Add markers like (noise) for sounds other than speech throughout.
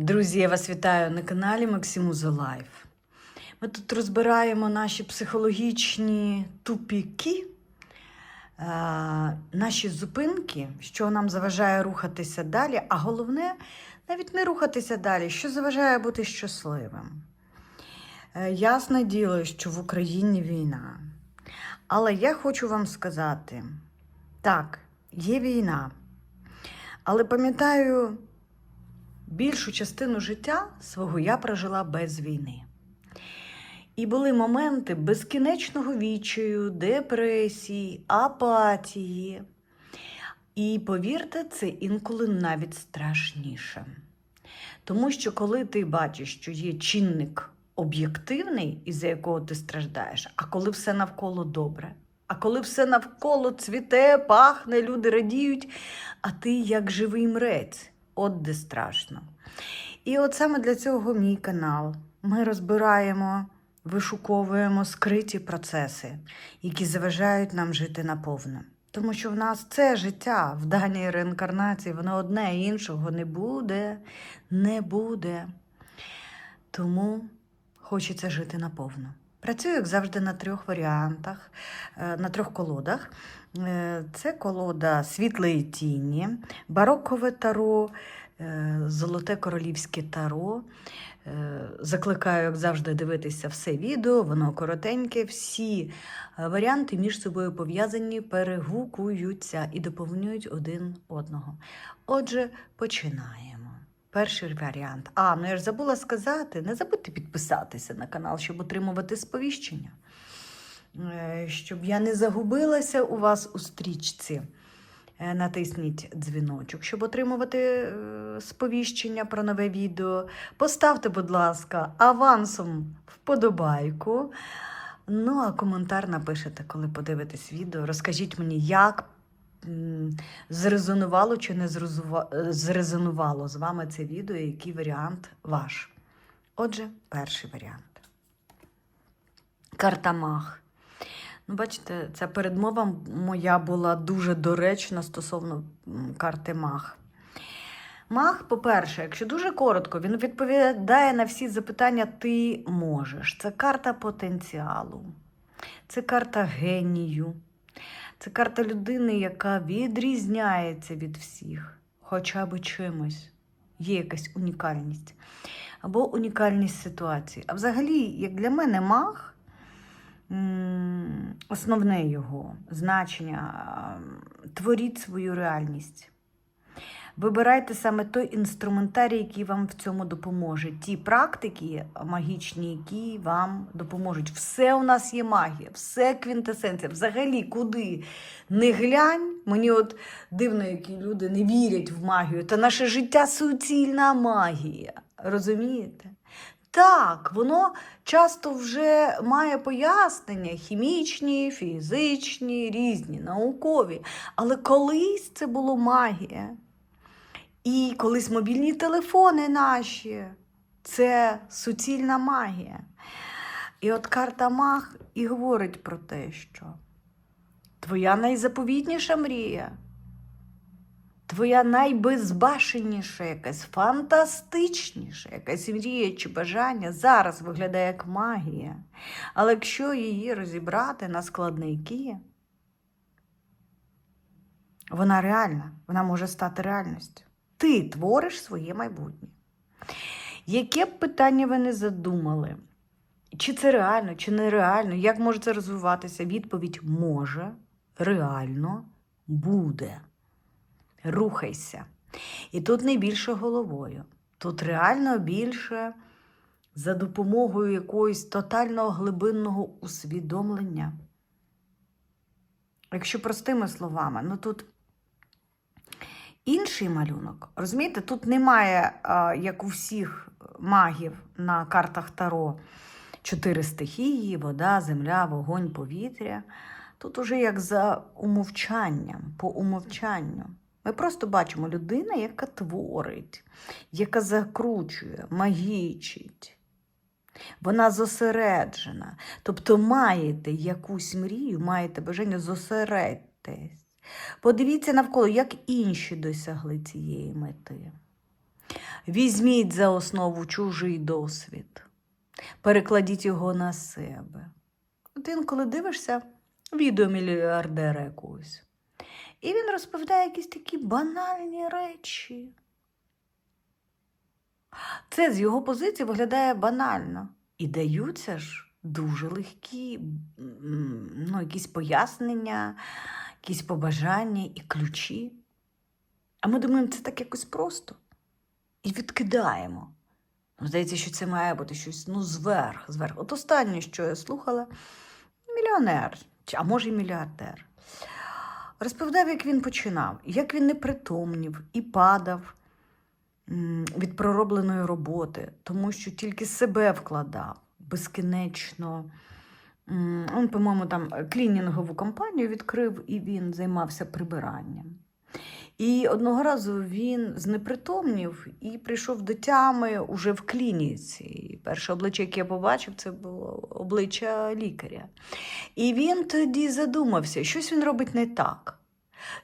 Друзі, я вас вітаю на каналі Максимуза Лайф. Ми тут розбираємо наші психологічні тупіки, е, наші зупинки, що нам заважає рухатися далі, а головне, навіть не рухатися далі, що заважає бути щасливим. Е, Ясне діло, що в Україні війна. Але я хочу вам сказати: так, є війна. Але пам'ятаю, більшу частину життя свого я прожила без війни. І були моменти безкінечного відчаю, депресії, апатії. І повірте, це інколи навіть страшніше. Тому що коли ти бачиш, що є чинник об'єктивний, із-за якого ти страждаєш, а коли все навколо добре, а коли все навколо цвіте, пахне, люди радіють, а ти як живий мрець, от де страшно. І от саме для цього мій канал. Ми розбираємо, вишуковуємо скриті процеси, які заважають нам жити наповно. Тому що в нас це життя в даній реінкарнації, воно одне іншого не буде, не буде. Тому хочеться жити наповно. Працюю, як завжди, на трьох варіантах, е, на трьох колодах. Е, Це колода світлої тіні, барокове таро, е, золоте королівське таро. Закликаю, як завжди, дивитися все відео, воно коротеньке. Всі варіанти між собою пов'язані, перегукуються і доповнюють один одного. Отже, починаємо. Перший варіант. А, ну я ж забула сказати, не забудьте підписатися на канал, щоб отримувати сповіщення. Е, Щоб я не загубилася у вас у стрічці. Е, Натисніть дзвіночок, щоб отримувати е, сповіщення про нове відео. Поставте, будь ласка, авансом вподобайку. Ну, а коментар напишете, коли подивитесь відео. Розкажіть мені, як зрезонувало чи не е, зрезонувало з вами це відео, який варіант ваш. Отже, перший варіант. Карта Мах. Ну, бачите, ця передмова моя була дуже доречна стосовно карти Мах. Мах, по-перше, якщо дуже коротко, він відповідає на всі запитання ти можеш. Це карта потенціалу, це карта генію, це карта людини, яка відрізняється від всіх, хоча б чимось. Є якась унікальність або унікальність ситуації. А взагалі, як для мене, маг, основне його значення творіть свою реальність. Вибирайте саме той інструментарій, який вам в цьому допоможе. Ті практики магічні, які вам допоможуть. Все у нас є магія, все квінтесенція. Взагалі, куди не глянь. Мені от дивно, які люди не вірять в магію. Та наше життя суцільна магія. Розумієте? Так, воно часто вже має пояснення хімічні, фізичні, різні, наукові. Але колись це було магія. І колись мобільні телефони наші це суцільна магія. І от карта Мах і говорить про те, що твоя найзаповітніша мрія, твоя найбезбашеніша, якась фантастичніша, якась мрія чи бажання зараз виглядає як магія. Але якщо її розібрати на складники, вона реальна, вона може стати реальністю. Ти твориш своє майбутнє. Яке б питання ви не задумали? Чи це реально, чи нереально? Як може це розвиватися? Відповідь може, реально буде. Рухайся. І тут не більше головою. Тут реально більше за допомогою якогось тотального глибинного усвідомлення. Якщо простими словами, ну тут інший малюнок. Розумієте, тут немає, як у всіх магів на картах Таро, чотири стихії: вода, земля, вогонь, повітря. Тут уже як за умовчанням, по умовчанню. Ми просто бачимо людина, яка творить, яка закручує, магічить. Вона зосереджена. Тобто маєте якусь мрію, маєте бажання зосередьтесь. Подивіться навколо, як інші досягли цієї мети. Візьміть за основу чужий досвід, перекладіть його на себе. От інколи дивишся відео мільярдера якогось. І він розповідає якісь такі банальні речі. Це з його позиції виглядає банально. І даються ж дуже легкі ну, якісь пояснення, якісь побажання і ключі. А ми думаємо, це так якось просто. І відкидаємо. Ну, Здається, що це має бути щось ну, зверх, зверх. От останнє, що я слухала, мільйонер, а може й мільярдер. Розповідав, як він починав, як він не притомнів і падав від проробленої роботи, тому що тільки себе вкладав безкінечно. Він, по-моєму, там клінінгову компанію відкрив і він займався прибиранням. І одного разу він знепритомнів і прийшов до тями уже в клініці. І перше обличчя, яке я побачив, це було обличчя лікаря. І він тоді задумався, щось він робить не так.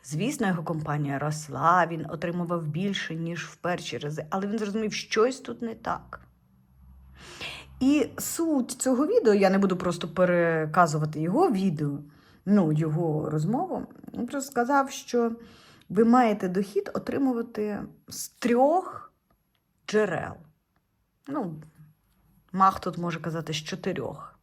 Звісно, його компанія росла, він отримував більше, ніж в перші рази, але він зрозумів, щось тут не так. І суть цього відео, я не буду просто переказувати його відео, ну, його розмову. Він просто сказав, що ви маєте дохід отримувати з трьох джерел. Ну, мах тут може казати з чотирьох.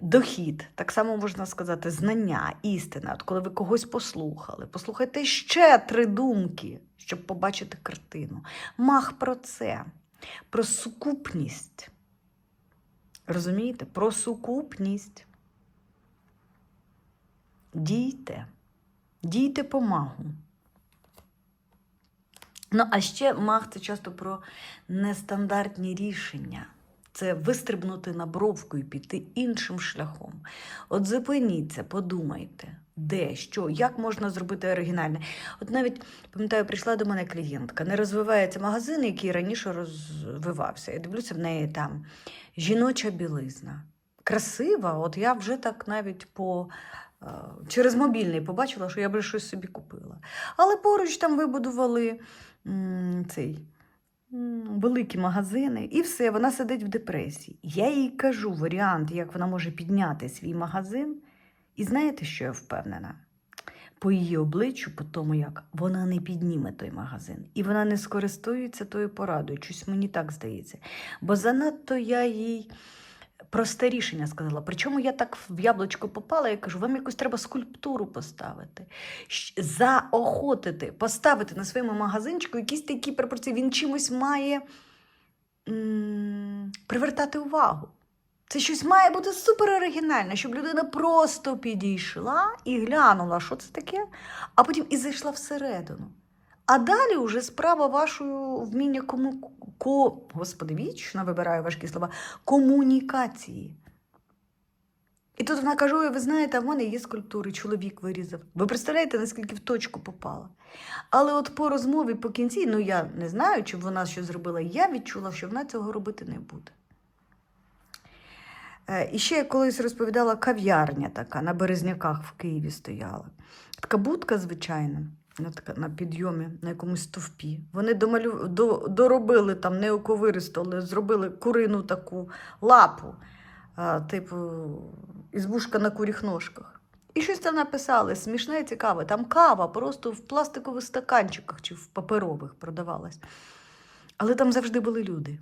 Дохід, так само можна сказати, знання, істина. От коли ви когось послухали, послухайте ще три думки, щоб побачити картину. Мах про це, про сукупність. Розумієте? Про сукупність. Дійте. Дійте по магу. Ну, а ще маг це часто про нестандартні рішення. Це вистрибнути на бровку і піти іншим шляхом. От зупиніться, подумайте, де, що, як можна зробити оригінальне. От навіть, пам'ятаю, прийшла до мене клієнтка, не розвивається магазин, який раніше розвивався. Я дивлюся в неї там жіноча білизна. Красива, от я вже так навіть по. е, Через мобільний побачила, що я би щось собі купила. Але поруч там вибудували м, цей великі магазини, і все, вона сидить в депресії. Я їй кажу варіант, як вона може підняти свій магазин. І знаєте, що я впевнена? По її обличчю, по тому, як вона не підніме той магазин, і вона не скористується тою порадою. Щось мені так здається. Бо занадто я їй просте рішення сказала. Причому я так в яблучко попала і кажу: вам якусь треба скульптуру поставити, заохотити, поставити на своєму магазинчику якісь такі пропорції. Він чимось має м- привертати увагу. Це щось має бути супер оригінальне, щоб людина просто підійшла і глянула, що це таке, а потім і зайшла всередину. А далі вже справа вашої вміння кому ко, господи, вічно вибираю важкі слова, комунікації. І тут вона каже: Ой, ви знаєте, в мене є скульптури, чоловік вирізав. Ви представляєте, наскільки в точку попала? Але от по розмові по кінці, ну я не знаю, чи вона що зробила, я відчула, що вона цього робити не буде. Е, І ще я колись розповідала кав'ярня така на Березняках в Києві стояла. Така будка, звичайна, на, підйомі, на якомусь стовпі. Вони домалю... до... доробили там неоковиристали, зробили курину таку лапу, типу ізбушка на куріх ножках. І щось там написали, смішне і цікаве. Там кава просто в пластикових стаканчиках чи в паперових продавалась. Але там завжди були люди.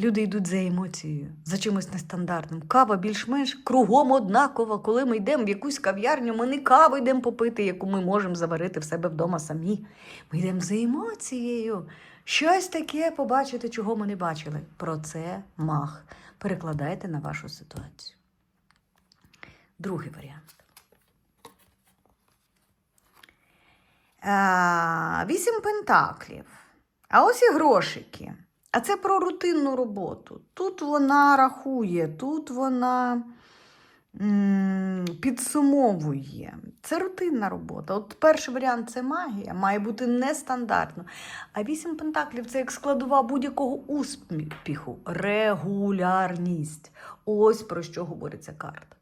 Люди йдуть за емоцією, за чимось нестандартним. Кава більш-менш кругом однакова. Коли ми йдемо в якусь кав'ярню, ми не каву йдемо попити, яку ми можемо заварити в себе вдома самі. Ми йдемо за емоцією. Щось таке побачити, чого ми не бачили. Про це мах. Перекладайте на вашу ситуацію. Другий варіант. Вісім пентаклів. А ось і грошики. А це про рутинну роботу. Тут вона рахує, тут вона підсумовує. Це рутинна робота. От перший варіант це магія, має бути нестандартно. А вісім пентаклів це як складова будь-якого успіху. Регулярність. Ось про що говориться карта.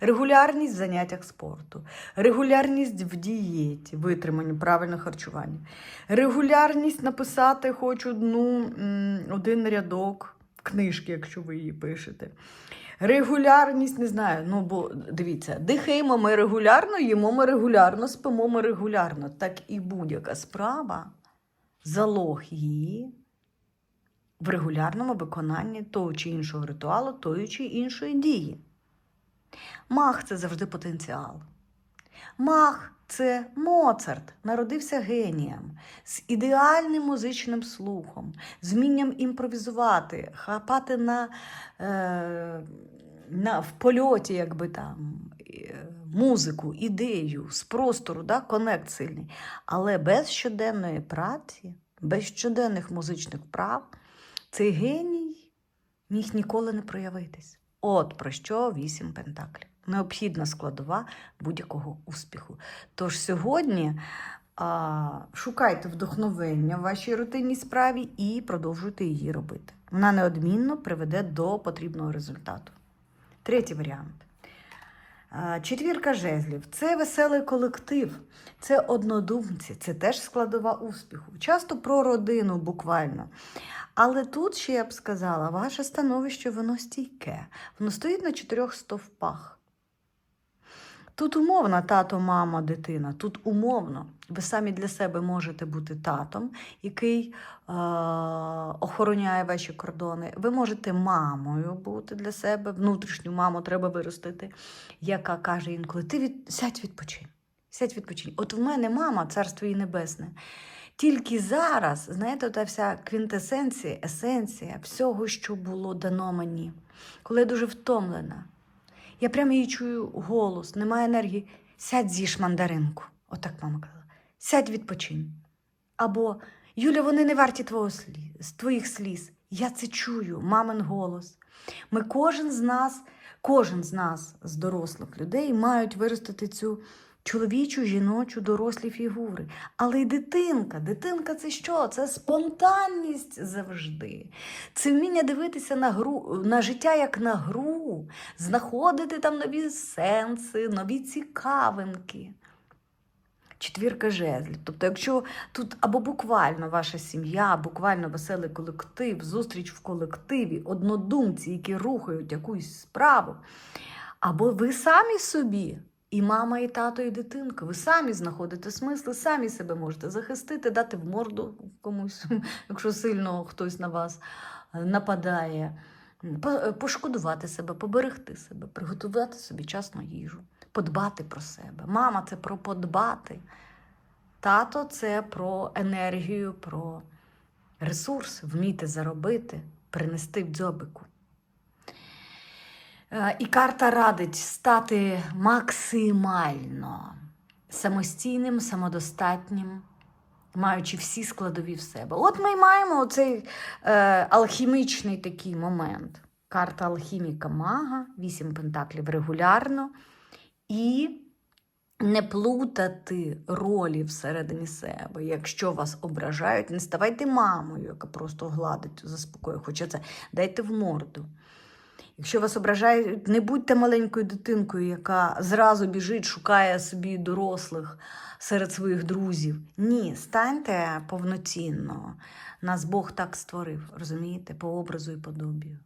Регулярність в заняттях спорту, регулярність в дієті, витриманні, правильне харчування, регулярність написати хоч одну, один рядок книжки, якщо ви її пишете. Регулярність, не знаю, ну бо дивіться, дихаємо ми регулярно, їмо ми регулярно, спимо ми регулярно. Так і будь-яка справа, залог її в регулярному виконанні того чи іншого ритуалу, тої чи іншої дії. Мах це завжди потенціал. Мах це Моцарт, народився генієм, з ідеальним музичним слухом, з вмінням імпровізувати, хапати на, е, на, в польоті, якби там, е, музику, ідею, з простору, да, конект сильний. Але без щоденної праці, без щоденних музичних вправ, цей геній міг ніколи не проявитись. От про що вісім пентаклів. Необхідна складова будь-якого успіху. Тож сьогодні а, шукайте вдохновення в вашій рутинній справі і продовжуйте її робити. Вона неодмінно приведе до потрібного результату. Третій варіант. Четвірка жезлів це веселий колектив, це однодумці, це теж складова успіху. Часто про родину буквально. Але тут ще я б сказала, ваше становище воно стійке, воно стоїть на чотирьох стовпах. Тут умовно тато, мама, дитина. Тут умовно. Ви самі для себе можете бути татом, який е- охороняє ваші кордони. Ви можете мамою бути для себе, внутрішню маму треба виростити, яка каже інколи: ти від... сядь відпочинь. Сядь відпочинь. От в мене мама, царство її небесне. Тільки зараз, знаєте, та вся квінтесенція, есенція всього, що було дано мені, коли я дуже втомлена. Я прямо її чую голос, немає енергії. Сядь з'їж мандаринку. Отак мама казала. Сядь відпочинь. Або Юля, вони не варті твого сліз, твоїх сліз. Я це чую, мамин голос. Ми кожен з нас, кожен з нас, з дорослих людей, мають виростити цю чоловічу, жіночу, дорослі фігури. Але й дитинка. Дитинка це що? Це спонтанність завжди. Це вміння дивитися на гру, на життя як на гру, знаходити там нові сенси, нові цікавинки. Четвірка жезлів. Тобто, якщо тут або буквально ваша сім'я, буквально веселий колектив, зустріч в колективі, однодумці, які рухають якусь справу, або ви самі собі. І мама, і тато, і дитинка. Ви самі знаходите смисли, самі себе можете захистити, дати в морду комусь, (laughs) якщо сильно хтось на вас е, нападає, пошкодувати себе, поберегти себе, приготувати собі часну їжу, подбати про себе. Мама це про подбати. Тато це про енергію, про ресурс, вміти заробити, принести в дзьобику. Е, І карта радить стати максимально самостійним, самодостатнім, маючи всі складові в себе. От ми маємо цей е, алхімічний такий момент. Карта алхіміка мага, вісім пентаклів регулярно. І не плутати ролі всередині себе. Якщо вас ображають, не ставайте мамою, яка просто гладить, заспокоює. Хоча це дайте в морду. Якщо вас ображають, не будьте маленькою дитинкою, яка зразу біжить, шукає собі дорослих серед своїх друзів. Ні, станьте повноцінно. Нас Бог так створив, розумієте, по образу і подобію.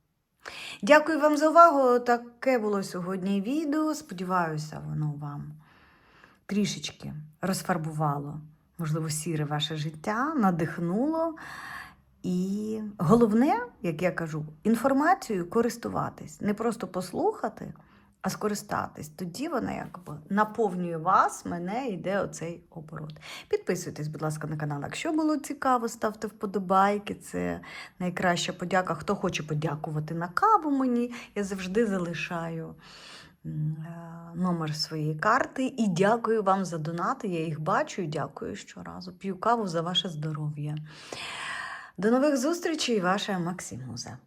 Дякую вам за увагу. Таке було сьогодні відео. Сподіваюся, воно вам трішечки розфарбувало, можливо, сіре ваше життя, надихнуло. І головне, як я кажу, інформацією користуватись, не просто послухати, а скористатись. Тоді вона якби наповнює вас, мене йде оцей оборот. Підписуйтесь, будь ласка, на канал. Якщо було цікаво, ставте вподобайки. Це найкраща подяка. Хто хоче подякувати на каву мені, я завжди залишаю е, номер своєї карти. І дякую вам за донати. Я їх бачу і дякую щоразу. П'ю каву за ваше здоров'я. До нових зустрічей, ваша Максимуза.